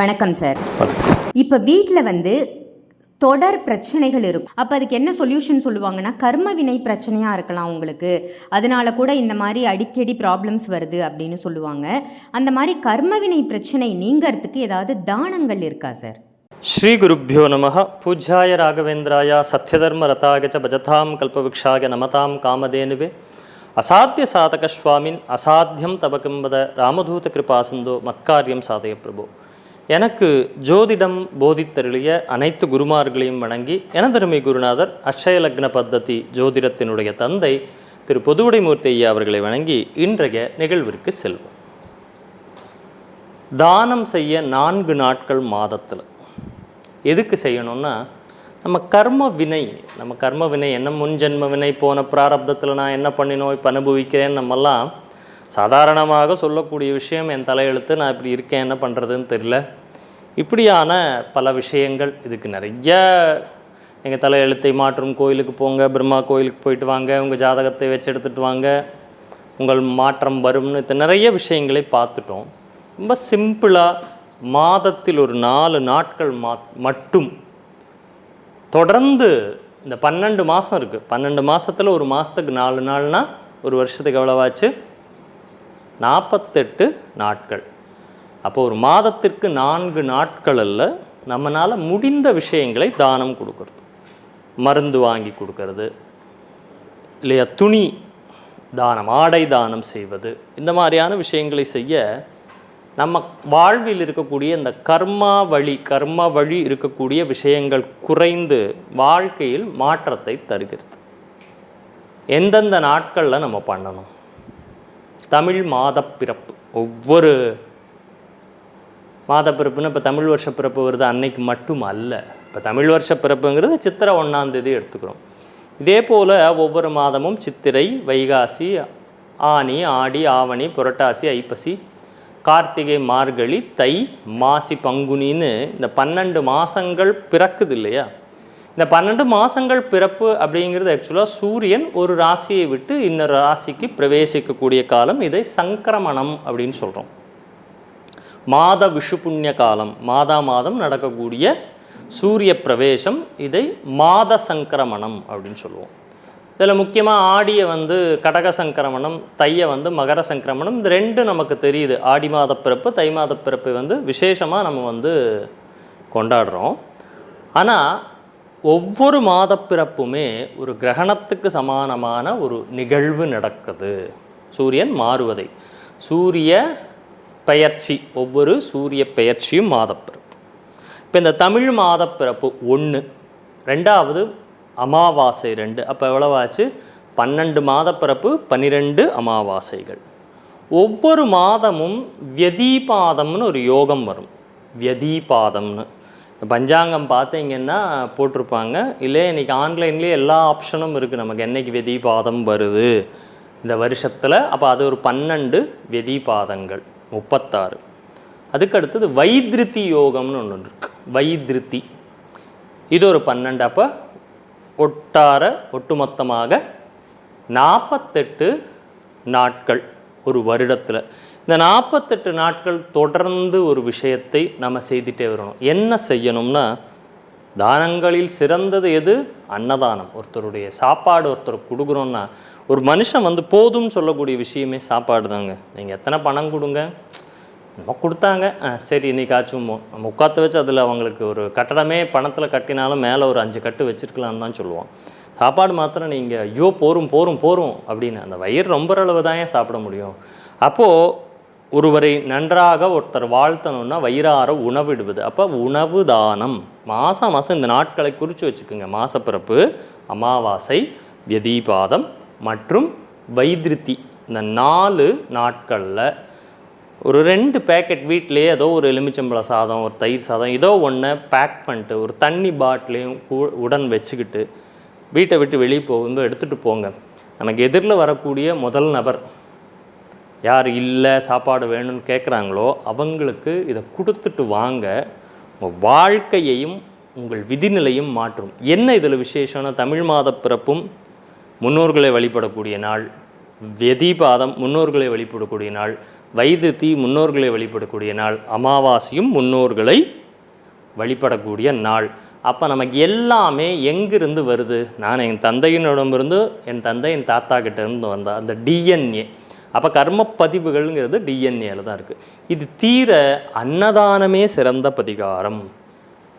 வணக்கம் சார் இப்போ வீட்டில் வந்து தொடர் பிரச்சனைகள் இருக்கும். அப்போ அதுக்கு என்ன சொல்யூஷன் சொல்லுவாங்கன்னா கர்ம வினை பிரச்சனையாக இருக்கலாம் உங்களுக்கு. அதனால கூட இந்த மாதிரி அடிக்கடி ப்ராப்ளம்ஸ் வருது அப்படின்னு சொல்லுவாங்க. அந்த மாதிரி கர்ம வினை பிரச்சனை நீங்கிறதுக்கு ஏதாவது தானங்கள் இருக்கா சார் ஸ்ரீ குருப்பியோ நம பூஜ்யாய ராகவேந்திராயா சத்யதர்ம ரதாகச்ச பஜதாம் கல்பவிக்ஷாக நமதாம் காமதேனுவே. அசாத்திய சாதக சுவாமின் அசாத்தியம் தபகிம்பத ராமதூத கிருபாசந்தோ மத்காரியம் சாதய பிரபு. எனக்கு ஜோதிடம் போதித்தருளிய அனைத்து குருமார்களையும் வணங்கி எனதருமை குருநாதர் அக்ஷய லக்ன பத்ததி ஜோதிடத்தினுடைய தந்தை திரு பொதுவுடைமூர்த்தி ஐயா அவர்களை வணங்கி இன்றைய நிகழ்விற்கு செல்வோம். தானம் செய்ய நான்கு நாட்கள் மாதத்தில். எதுக்கு செய்யணும்னா நம்ம கர்ம வினை நம்ம கர்ம வினை என்ன முன் ஜென்ம வினை போன பிராரப்தத்தில் நான் என்ன பண்ணினோம் இப்போ அனுபவிக்கிறேன்னு நம்மெல்லாம் சாதாரணமாக சொல்லக்கூடிய விஷயம் என் தலையெழுத்து நான் இப்படி இருக்கேன் என்ன பண்ணுறதுன்னு தெரியல. இப்படியான பல விஷயங்கள் இதுக்கு நிறைய எங்கள் தலையெழுத்தை மாற்றும் கோயிலுக்கு போங்க பிரம்மா கோயிலுக்கு போயிட்டு வாங்க உங்கள் ஜாதகத்தை வச்சு எடுத்துகிட்டு வாங்க உங்கள் மாற்றம் வரும்னு இது நிறைய விஷயங்களை பார்த்துட்டோம். ரொம்ப சிம்பிளாக மாதத்தில் ஒரு நாலு நாட்கள் மா மட்டும். தொடர்ந்து இந்த பன்னெண்டு மாதம் இருக்குது பன்னெண்டு மாதத்தில் ஒரு மாதத்துக்கு நாலு நாள்னால் ஒரு வருஷத்துக்கு எவ்வளவாச்சு? நாற்பத்தெட்டு நாட்கள். அப்போ ஒரு மாதத்திற்கு நான்கு நாட்களில் நம்மளால் முடிந்த விஷயங்களை தானம் கொடுக்கறது. மருந்து வாங்கி கொடுக்கறது இல்லையா துணி தானம் ஆடை தானம் செய்வது இந்த மாதிரியான விஷயங்களை செய்ய நம்ம வாழ்வில் இருக்கக்கூடிய இந்த கர்மா வழி கர்ம வழி இருக்கக்கூடிய விஷயங்கள் குறைந்து வாழ்க்கையில் மாற்றத்தை தருகிறது. எந்தெந்த நாட்களில் நம்ம பண்ணணும்? தமிழ் மாத பிறப்பு. ஒவ்வொரு மாதப்பிறப்புன்னு இப்போ தமிழ் வருஷ பிறப்பு வருது அன்னைக்கு மட்டும் அல்ல இப்போ தமிழ் வருஷ பிறப்புங்கிறது சித்திரை ஒன்றாம் தேதி எடுத்துக்கிறோம். இதே போல் ஒவ்வொரு மாதமும் சித்திரை வைகாசி ஆனி ஆடி ஆவணி புரட்டாசி ஐப்பசி கார்த்திகை மார்கழி தை மாசி பங்குனின்னு இந்த பன்னெண்டு மாதங்கள் பிறக்குது இல்லையா? இந்த பன்னெண்டு மாதங்கள் பிறப்பு அப்படிங்கிறது ஆக்சுவலாக சூரியன் ஒரு ராசியை விட்டு இன்னொரு ராசிக்கு பிரவேசிக்கக்கூடிய காலம் இதை சங்கிரமணம் அப்படின்னு சொல்கிறோம் மாத விஷு புண்ணிய காலம் மாதா மாதம் நடக்கக்கூடிய சூரிய பிரவேசம் இதை மாத சங்கிரமணம் அப்படின்னு சொல்லுவோம். இதில் முக்கியமாக ஆடியை வந்து கடக சங்கிரமணம் தையை வந்து மகர சங்கிரமணம் இந்த ரெண்டு நமக்கு தெரியுது. ஆடி மாத பிறப்பு தை மாத பிறப்பு வந்து விசேஷமாக நம்ம வந்து கொண்டாடுறோம். ஆனால் ஒவ்வொரு மாத பிறப்புமே ஒரு கிரகணத்துக்கு சமானமான ஒரு நிகழ்வு நடக்குது. சூரியன் மாறுவதை. சூரிய பெயர்ச்சி ஒவ்வொரு சூரிய பெயர்ச்சியும் மாதப்பிறப்பு. இப்போ இந்த தமிழ் மாதப்பிறப்பு ஒன்று ரெண்டாவது அமாவாசை ரெண்டு. அப்போ எவ்வளவாச்சு? பன்னெண்டு மாதப்பிறப்பு பன்னிரெண்டு அமாவாசைகள். ஒவ்வொரு மாதமும் வியதீபாதம்னு ஒரு யோகம் வரும். வியதீபாதம்னு. பஞ்சாங்கம் பார்த்தீங்கன்னா போட்டிருப்பாங்க. இல்லை இன்றைக்கி ஆன்லைன்லேயே எல்லா ஆப்ஷனும் இருக்குது நமக்கு என்னைக்கு வெதிபாதம் வருது? இந்த வருஷத்தில். அப்போ அது ஒரு பன்னெண்டு வெதிபாதங்கள் முப்பத்தாறு. அதுக்கு அடுத்தது வைத்திருத்தி யோகம்னு ஒன்று இருக்கு. வைத்திருத்தி இது ஒரு பன்னெண்டு. அப்போ ஒட்டார ஒட்டுமொத்தமாக நாற்பத்தெட்டு நாட்கள் ஒரு வருடத்தில். இந்த நாற்பத்தெட்டு நாட்கள் தொடர்ந்து ஒரு விஷயத்தை நம்ம செய்துட்டே வரணும். என்ன செய்யணும்னா தானங்களில் சிறந்தது எது? அன்னதானம். ஒருத்தருடைய சாப்பாடு ஒருத்தர் கொடுக்குறோன்னா ஒரு மனுஷன் வந்து போதும்னு சொல்லக்கூடிய விஷயமே சாப்பாடு தாங்க நீங்கள் எத்தனை பணம் கொடுங்க? நம்ம கொடுத்தாங்க. ஆ சரி இன்னைக்காச்சும் மோ- நம்ம உட்காந்து வச்சு அதில் அவங்களுக்கு ஒரு கட்டடமே பணத்தில் கட்டினாலும் மேலே ஒரு அஞ்சு கட்டு வச்சுருக்கலான்னு தான் சொல்லுவோம். சாப்பாடு மாத்திரம் நீங்கள் ஐயோ போரும் போரும் போரும் அப்படின்னு அந்த வயிறு ரொம்ப அளவு தான் ஏன் சாப்பிட முடியும்? அப்போது ஒருவரை நன்றாக ஒருத்தர் வாழ்த்தணும்னா வயிறார உணவிடுவது. அப்போ உணவு தானம். மாதம் மாதம் இந்த நாட்களை குறித்து வச்சுக்கோங்க. மாசப்பிறப்பு அமாவாசை வியதீபாதம் மற்றும் வைத்திருத்தி. இந்த நாலு நாட்களில் ஒரு ரெண்டு பேக்கெட் வீட்டிலேயே ஏதோ ஒரு எலுமிச்சம்பழ சாதம் ஒரு தயிர் சாதம் ஏதோ ஒன்று பேக் பண்ணிட்டு ஒரு தண்ணி பாட்டிலையும் கூ- உடன் வச்சுக்கிட்டு வீட்டை விட்டு வெளியே போகும்போது எடுத்துகிட்டு போங்க. நமக்கு எதிரில் வரக்கூடிய முதல் நபர் யார் இல்லை சாப்பாடு வேணும்னு கேட்குறாங்களோ அவங்களுக்கு இதை கொடுத்துட்டு வாங்க. உங்கள் வாழ்க்கையையும் உங்கள் விதிநிலையும் மாற்றும். என்ன இதில் விசேஷம்னா தமிழ் மாத பிறப்பும் முன்னோர்களை வழிபடக்கூடிய நாள் வெதிபாதம் முன்னோர்களை வழிபடக்கூடிய நாள் வைதிருத்தி முன்னோர்களை வழிபடக்கூடிய நாள் அமாவாசையும் முன்னோர்களை வழிபடக்கூடிய நாள். அப்போ நமக்கு எல்லாமே எங்கிருந்து வருது? நான் என் தந்தையினிடமிருந்து என் தந்தை என் தாத்தா கிட்டேருந்து வந்தேன் அந்த டிஎன்ஏ அப்போ கர்ம பதிவுகள்ங்கிறது டிஎன்ஏல தான் இருக்குது இது தீர அன்னதானமே சிறந்த பதிகாரம்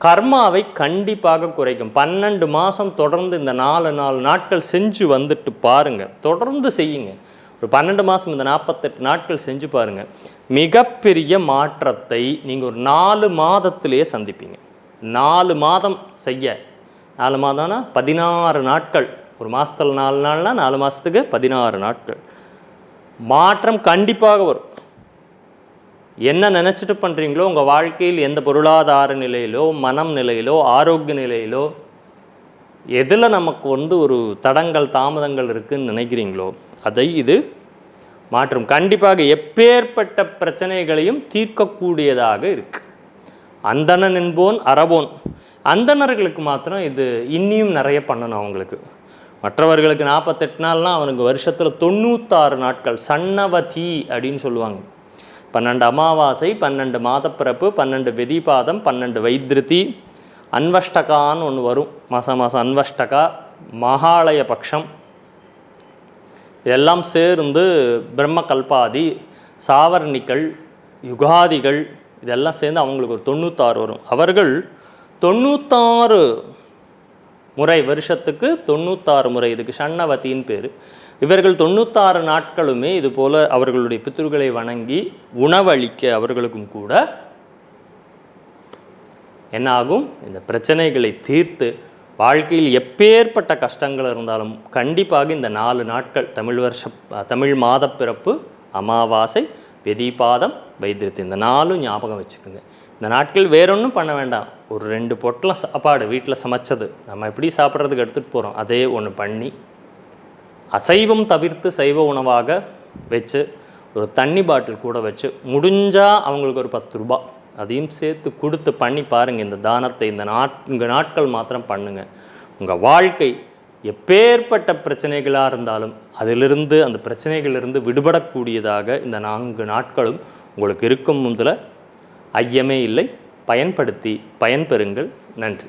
கர்மாவை கண்டிப்பாக குறைக்கும். பன்னெண்டு மாதம் தொடர்ந்து இந்த நாலு நாலு நாட்கள் செஞ்சு வந்துட்டு பாருங்கள் தொடர்ந்து செய்யுங்க. ஒரு பன்னெண்டு மாதம் இந்த நாற்பத்தெட்டு நாட்கள் செஞ்சு பாருங்க. மிகப்பெரிய மாற்றத்தை நீங்கள் ஒரு நாலு மாதத்திலேயே சந்திப்பீங்க. நாலு மாதம் செய்ய. நாலு மாதம்னா பதினாறு நாட்கள். ஒரு மாதத்தில் நாலு நாள்னால் நாலு மாதத்துக்கு பதினாறு நாட்கள். மாற்றம் கண்டிப்பாக வரும். என்ன நினச்சிட்டு பண்ணுறீங்களோ உங்கள் வாழ்க்கையில் எந்த பொருளாதார நிலையிலோ மனம் நிலையிலோ ஆரோக்கிய நிலையிலோ எதில் நமக்கு வந்து ஒரு தடங்கள் தாமதங்கள் இருக்குதுன்னு நினைக்கிறீங்களோ அதை இது மாற்றும். கண்டிப்பாக எப்பேற்பட்ட பிரச்சனைகளையும் தீர்க்கக்கூடியதாக இருக்குது அந்தணன் என்போன் அறவோன். அந்தணர்களுக்கு மாத்திரம் இது இன்னியும் நிறைய பண்ணணும் அவங்களுக்கு. மற்றவர்களுக்கு நாற்பத்தெட்டு நாள்னால் அவனுக்கு வருஷத்தில் தொண்ணூத்தாறு நாட்கள். சன்னவதி அப்படின்னு சொல்லுவாங்க. பன்னெண்டு அமாவாசை பன்னெண்டு மாதப்பிறப்பு பன்னெண்டு வெதிபாதம் பன்னெண்டு வைத்திருதி அன்வஷ்டகான்னு ஒன்று வரும். மாதம் மாதம் அன்வஷ்டகா மகாலய பட்சம் இதெல்லாம் சேர்ந்து பிரம்ம கல்பாதி சாவர்ணிகள் யுகாதிகள் இதெல்லாம் சேர்ந்து அவங்களுக்கு ஒரு தொண்ணூத்தாறு வரும். அவர்கள் தொண்ணூத்தாறு முறை வருஷத்துக்கு தொண்ணூத்தாறு முறை. இதுக்கு ஷண்ணவதின்னு பேர். இவர்கள் தொண்ணூத்தாறு நாட்களுமே இது போல அவர்களுடைய பித்ருக்களை வணங்கி உணவளிக்க அவர்களுக்கும் கூட என்னாகும் இந்த பிரச்சனைகளை தீர்த்து வாழ்க்கையில் எப்பேற்பட்ட கஷ்டங்கள் இருந்தாலும் கண்டிப்பாக இந்த நாலு நாட்கள் தமிழ் வருஷ தமிழ் மாத பிறப்பு அமாவாசை வெதிபாதம் வைத்திருத்தி. இந்த நாலும் ஞாபகம் வச்சுக்கோங்க. இந்த நாட்கள் வேறொன்றும் பண்ண வேண்டாம். ஒரு ரெண்டு பொட்டலம் சாப்பாடு வீட்டில் சமைச்சது. நம்ம எப்படி சாப்பிட்றதுக்கு எடுத்துகிட்டு போகிறோம் அதே ஒன்று பண்ணி அசைவம் தவிர்த்து சைவ உணவாக வச்சு ஒரு தண்ணி பாட்டில் கூட வச்சு முடிஞ்சால் அவங்களுக்கு ஒரு பத்து ரூபா. அதையும் சேர்த்து கொடுத்து பண்ணி பாருங்கள் இந்த தானத்தை இந்த நாட் இங்கே நாட்கள் மாத்திரம் பண்ணுங்கள் உங்கள் வாழ்க்கை எப்பேற்பட்ட பிரச்சனைகளாக இருந்தாலும் அதிலிருந்து அந்த பிரச்சனைகளிலிருந்து விடுபடக்கூடியதாக இந்த நான்கு நாட்களும் உங்களுக்கு இருக்கும் முதல்ல ஐயமே இல்லை. பயன்படுத்தி பயன்பெறுங்கள். நன்றி.